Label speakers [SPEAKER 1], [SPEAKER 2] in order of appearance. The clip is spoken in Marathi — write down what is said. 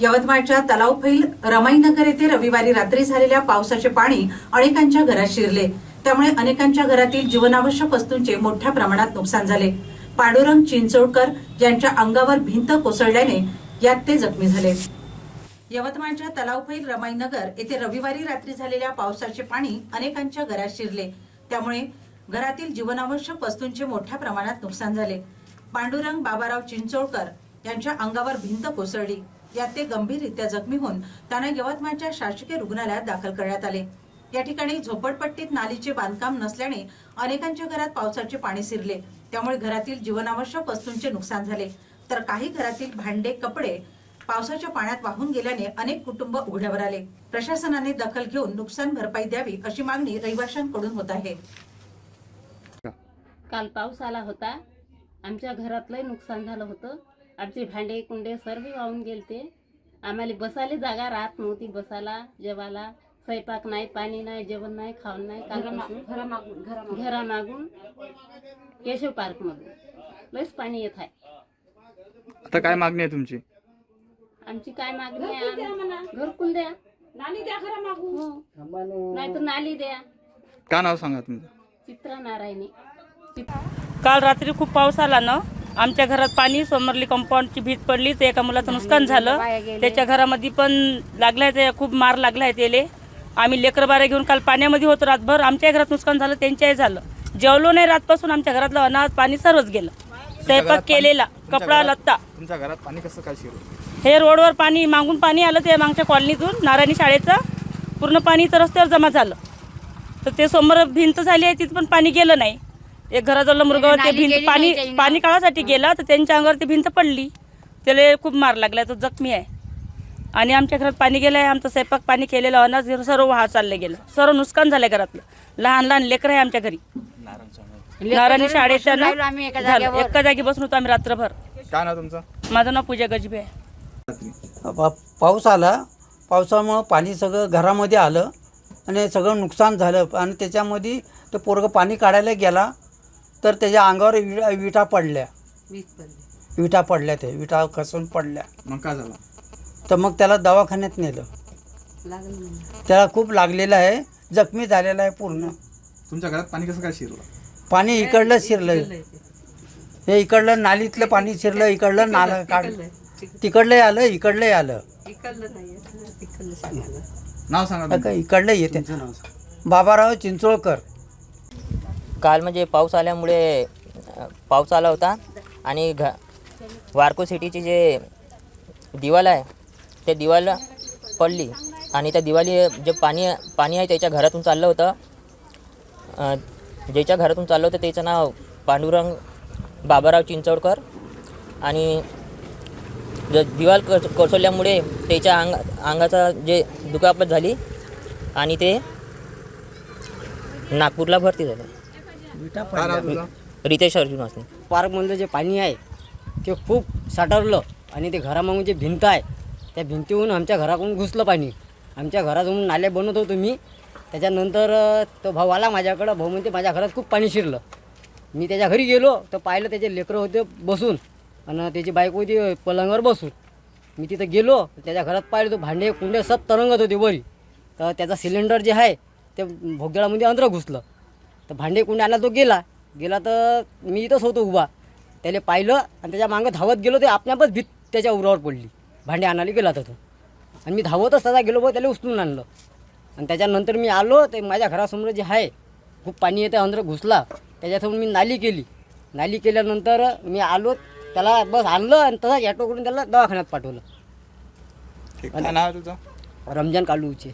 [SPEAKER 1] यवतमाळच्या तलावफैल रमाईनगर येथे रविवारी रात्री झालेल्या पावसाचे पाणी अनेकांच्या घरात शिरले. त्यामुळे अनेकांच्या घरातील जीवनावश्यक वस्तूंचे मोठ्या प्रमाणात नुकसान झाले. पांडुरंग चिंचोडकर यांच्या अंगावर भिंत कोसळल्याने यात ते जखमी झाले. यवतमाळच्या तलावफैल रमाईनगर येथे रविवारी रात्री झालेल्या पावसाचे पाणी अनेकांच्या घरात शिरले. त्यामुळे घरातील जीवनावश्यक वस्तूंचे मोठ्या प्रमाणात नुकसान झाले. पांडुरंग बाबाराव चिंचोळकर यांच्या अंगावर भिंत कोसळली. यात ते गंभीररित्या जखमी होऊन त्यांना यवतमाळच्या शासकीय रुग्णालयात दाखल करण्यात आले. या ठिकाणी झोपडपट्टीत नालीचे बांधकाम नसल्याने अनेकांच्या घरात पावसाचे पाणी शिरले. त्यामुळे घरातील जीवनावश्यक वस्तूंचे नुकसान झाले. तर काही घरातील भांडे कपडे पावसाच्या पाण्यात वाहून गेल्याने अनेक कुटुंब उघड्यावर आले. प्रशासनाने दखल घेऊन नुकसान भरपाई द्यावी अशी मागणी रहिवाशांकडून होत आहे.
[SPEAKER 2] काल पाऊस आला होता. आमच्या घरातलंही नुकसान झालं होतं. आमचे भांडे कुंडे सर्व वाहून गेलते. आम्हाला बसायला जागा राहत नव्हती बसायला जेवायला. स्वयंपाक नाही पाणी नाही जेवण नाही खावण नाही कालपासून घरा मागून केशव पार्क मधून लयच पाणी येत आहे.
[SPEAKER 3] आता काय मागणी आहे तुमची?
[SPEAKER 2] आमची काय मागणी आहे? घरकुल द्या नाली द्या. घरा मागून नाही तर नाली द्या.
[SPEAKER 3] का नाव सांगा तुमचं?
[SPEAKER 2] चित्रा नारायणी.
[SPEAKER 4] काल रात्री खूप पाऊस आला ना? आमच्या घरात पाणी सोमरली कंपाऊंडची भीत पडली तर एका मुलाचं नुकसान झालं. त्याच्या घरामध्ये पण लागलाय ते खूप मार लागलाय त्याले. आम्ही लेकर बारा घेऊन काल पाण्यामध्ये होतो रातभर. आमच्या घरात नुकसान झालं त्यांच्याही झालं. जेवलो नाही रातपासून आमच्या घरातलं अनाज पाणी सर्वच गेलं. स्वयंपाक केलेला कपडा लत्ता.
[SPEAKER 3] तुमच्या घरात पाणी कसं काय शिरू
[SPEAKER 4] हे रोडवर पाणी मागून पाणी आलं ते मागच्या कॉलनीतून नारायणी शाळेचं. पूर्ण पाणी इथं रस्त्यावर जमा झालं. तर ते समोर भिंत झाली आहे तिथं पण पाणी गेलं नाही. एक घराजवळ मुलगा ते भिंत पाणी पाणी काढासाठी गेला तर त्यांच्या अंगावर ती भिंत पडली. त्याला खूप मार लागला तो जखमी आहे. आणि आमच्या घरात पाणी गेलं आहे आमचं स्वयंपाक पाणी केलेलं अनाज सर्व वाहा चाललं गेलं. सर्व नुकसान झालं घरातलं. लहान लहान लेकरं आहे आमच्या घरी. नारायणी शाळेच्या ना झालं. एका जागी बसून होतो आम्ही रात्रभर.
[SPEAKER 3] काय नाव तुमचं?
[SPEAKER 4] माझं नाव पूजा गजबे आहे.
[SPEAKER 5] पा पाऊस आला. पावसामुळं पाणी सगळं घरामध्ये आलं. आणि सगळं नुकसान झालं. आणि त्याच्यामध्ये ते पोरगं पाणी काढायला गेला. तर त्याच्या अंगावर विटा विटा पडल्या. विटा पडल्या ते विटा खसून पडल्या.
[SPEAKER 3] मग काय झालं?
[SPEAKER 5] तर मग त्याला दवाखान्यात नेलं. त्याला खूप लागलेलं आहे जखमी झालेला आहे पूर्ण.
[SPEAKER 3] तुमच्या घरात पाणी कसं काय शिरलं?
[SPEAKER 5] पाणी इकडलं शिरलं. हे इकडलं नालीतलं पाणी शिरलं इकडलं नालं काढलं तिकडलंही आलं इकडलंही आलं.
[SPEAKER 3] नाव सांगा तुमचं.
[SPEAKER 5] का इकडलं येते. बाबाराव चिंचोळकर.
[SPEAKER 6] काल म्हणजे पाऊस आल्यामुळे पाऊस आला होता. आणि घ वारको सिटीची जे दिवाल आहे ते दिवाल पडली. आणि त्या दिवाली जे पाणी पाणी आहे त्याच्या घरातून चाललं होतं. ज्याच्या घरातून चाललं होतं त्याचं नाव पांडुरंग बाबाराव चिंचवडकर. आणि ज दिवाल कस कोसळल्यामुळे त्याच्या अंग अंगाचा जे दुखापत झाली आणि ते नागपूरला भरती झाले.
[SPEAKER 3] काय नाव तुझं?
[SPEAKER 6] रितेश अर्जुन असणे
[SPEAKER 7] पार्कमधलं जे पाणी आहे ते खूप साठवलं आणि ते घरामागून जे भिंत आहे त्या भिंतीहून आमच्या घराकडून घुसलं पाणी. आमच्या घरातून नाले बनवत होतो मी. त्याच्यानंतर तो भाऊ आला माझ्याकडं. भाऊ म्हणते माझ्या घरात खूप पाणी शिरलं. मी त्याच्या घरी गेलो तर पाहिलं त्याचे लेकरं होते बसून आणि त्याची बायको होती पलंगावर बसून. मी तिथं गेलो त्याच्या घरात पाहिलं तो भांडे कुंडे सब तरंगत होते वरी. तर त्याचा सिलेंडर जे आहे ते भोगदळामध्ये अंदर घुसलं. तर भांडे कुंडे आला तो गेला. गेला तर मी इथंच होतो उभा. त्याला पाहिलं आणि त्याच्या मागं धावत गेलो ते आपल्यापच भीत त्याच्या उरावर पडली. भांडे आणायला गेला तर तो. आणि मी धावतच तसा गेलो बघ त्याला उचलून आणलं. आणि त्याच्यानंतर मी आलो ते माझ्या घरासमोर जे आहे खूप पाणी येते अंदर घुसला. त्याच्यासमोर मी नाली केली. नाली केल्यानंतर मी आलो त्याला बस आणलं आणि तसाच ॲटो करून त्याला दवाखान्यात पाठवलं.
[SPEAKER 3] काय नाव आहे तुझं?
[SPEAKER 7] रमजान कालूचे.